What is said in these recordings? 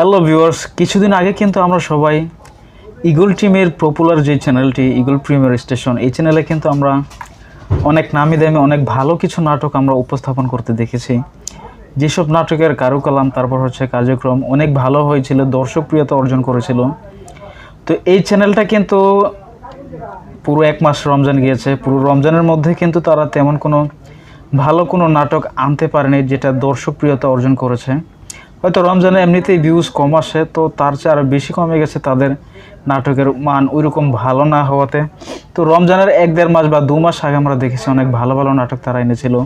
Hello viewers কিছুদিন আগে কিন্তু আমরা সবাই ইগল টিমের পপুলার যে চ্যানেলটি ইগল প্রিমিয়ার স্টেশন এই চ্যানেলে কিন্তু আমরা অনেক নামি দামি, অনেক ভালো কিছু নাটক আমরা উপস্থাপন করতে দেখেছি। যেসব নাটকের কারুকালাম, তারপর হচ্ছে কার্যক্রম, অনেক ভালো হয়েছিল, দর্শকপ্রিয়তা অর্জন করেছিল। তো এই চ্যানেলটা কিন্তু পুরো এক মাস রমজান গিয়েছে। পুরো রমজানের মধ্যে কিন্তু তারা তেমন কোনো ভালো কোনো নাটক আনতে পারেনি, যেটা দর্শকপ্রিয়তা অর্জন করেছে। হয়তো রমজানে এমনিতেই ভিউজ কম আসে, তো তার চেয়ে আরও বেশি কমে গেছে তাদের নাটকের মান ওইরকম ভালো না হওয়াতে। তো রমজানের এক দেড় মাস বা দু মাস আগে আমরা দেখেছি অনেক ভালো ভালো নাটক তারা এনেছিল।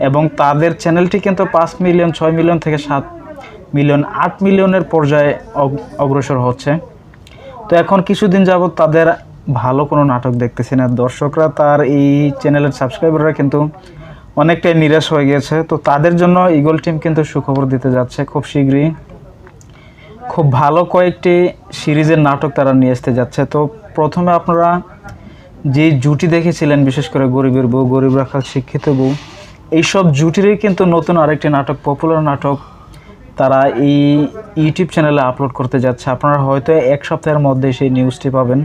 এবং তাদের চ্যানেলটি কিন্তু পাঁচ মিলিয়ন ছয় মিলিয়ন থেকে সাত মিলিয়ন আট মিলিয়নের পর্যায়ে অগ- অগ্রসর হচ্ছে। তো এখন কিছুদিন যাবৎ তাদের ভালো কোনো নাটক দেখতেছি না। দর্শকরা তার এই চ্যানেলের সাবস্ক্রাইবাররা কিন্তু অনেকটাই নিরাশ হয়ে গেছে। তো তাদের জন্য ইগল টিম কিন্তু সুখবর দিতে যাচ্ছে খুব শীঘ্রই। খুব ভালো কয়েকটি সিরিজের নাটক তারা নিয়ে আসতে যাচ্ছে। তো প্রথমে আপনারা যে জুটি দেখেছিলেন, বিশেষ করে গরিবের বউ, গরিব রাখাল শিক্ষিত বউ, এইসব জুটিরই কিন্তু নতুন আরেকটি নাটক পপুলার নাটক তারা এই ইউটিউব চ্যানেলে আপলোড করতে যাচ্ছে। আপনারা হয়তো এক সপ্তাহের মধ্যে সেই নিউজটি পাবেন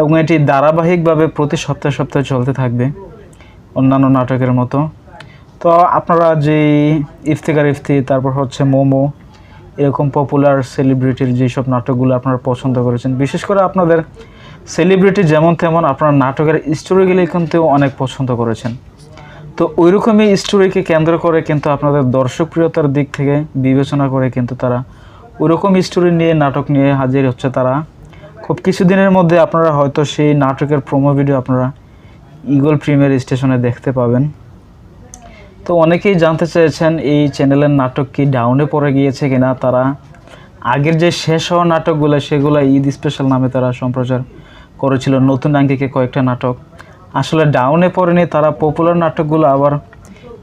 এবং এটি ধারাবাহিকভাবে প্রতি সপ্তাহে সপ্তাহে চলতে থাকবে। অন্যান্য নাটকের মতো। তো আপনারা যে ইফতিকার ইফতি, তারপর হচ্ছে মোমো, এরকম পপুলার সেলিব্রিটির যেসব নাটকগুলো আপনারা পছন্দ করেছেন, বিশেষ করে আপনাদের সেলিব্রিটি যেমন তেমন আপনার নাটকের স্টোরিগুলি কিন্তু অনেক পছন্দ করেছেন। তো ওইরকমই স্টোরিকে কেন্দ্র করে কিন্তু আপনাদের দর্শকপ্রিয়তার দিক থেকে বিবেচনা করে কিন্তু তারা ওইরকম স্টোরি নিয়ে, নাটক নিয়ে হাজির হচ্ছে তারা। খুব কিছুদিনের মধ্যে আপনারা হয়তো সেই নাটকের প্রোমো ভিডিও আপনারা ইগল প্রিমিয়ার স্টেশনে দেখতে পাবেন। তো অনেকেই জানতে চেয়েছেন, এই চ্যানেলের নাটক কি ডাউনে পড়ে গিয়েছে কিনা? তারা আগের যে শেষ হওয়া নাটকগুলো, সেগুলো ঈদ স্পেশাল নামে তারা সম্প্রচার করেছিল। নতুন আঙ্গিকে কয়েকটা নাটক। আসলে ডাউনে পড়েনি, তারা পপুলার নাটকগুলো আবার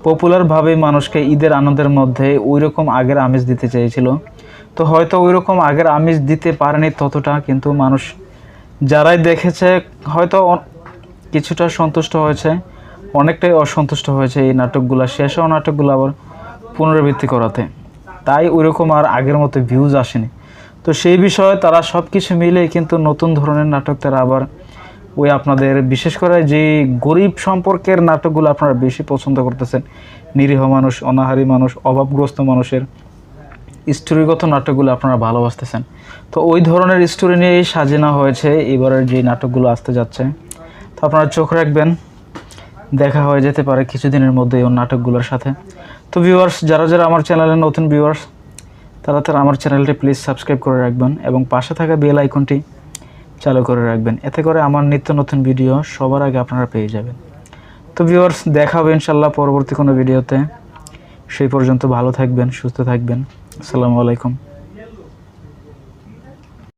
পপুলারভাবে মানুষকে ঈদের আনন্দের মধ্যে ওই রকম আগের আমেজ দিতে চেয়েছিল। তো হয়তো ওই রকম আগের আমেজ দিতে পারেনি ততটা, কিন্তু মানুষ যারাই দেখেছে, হয়তো কিছুটা সন্তুষ্ট হয়েছে, অনেকটাই অসন্তুষ্ট হয়েছে এই নাটকগুলো শেষ হওয়া নাটকগুলো আবার পুনরাবৃত্তি করাতে। তাই ওইরকম আর আগের মতো ভিউজ আসেনি। তো সেই বিষয়ে তারা সব কিছু মিলে কিন্তু নতুন ধরনের নাটক তারা আবার ওই আপনাদের, বিশেষ করে যে গরিব সম্পর্কের নাটকগুলো আপনারা বেশি পছন্দ করতেছেন, নিরীহ মানুষ, অনাহারী মানুষ, অভাবগ্রস্ত মানুষের স্টোরিগত নাটকগুলো আপনারা ভালোবাসতেছেন। তো ওই ধরনের স্টোরি নিয়েই সাজানো হয়েছে, এবারের যে নাটকগুলো আসতে যাচ্ছে। তো আপনারা চোখ রাখবেন, দেখা হয়ে যেতে পারে কিছুদিনের মধ্যে ওই নাটকগুলোর সাথে। তো ভিউয়ার্স যারা যারা আমার চ্যানেলে নতুন ভিউয়ার্স তারা তারা আমার চ্যানেলটি প্লিজ সাবস্ক্রাইব করে রাখবেন এবং পাশে থাকা বেল আইকনটি চালু করে রাখবেন। এতে করে আমার নিত্য নতুন ভিডিও সবার আগে আপনারা পেয়ে যাবেন। তো ভিউয়ার্স দেখা হবে ইনশাল্লাহ পরবর্তী কোনো ভিডিওতে সেই পর্যন্ত ভালো থাকবেন, সুস্থ থাকবেন। আসসালামু আলাইকুম।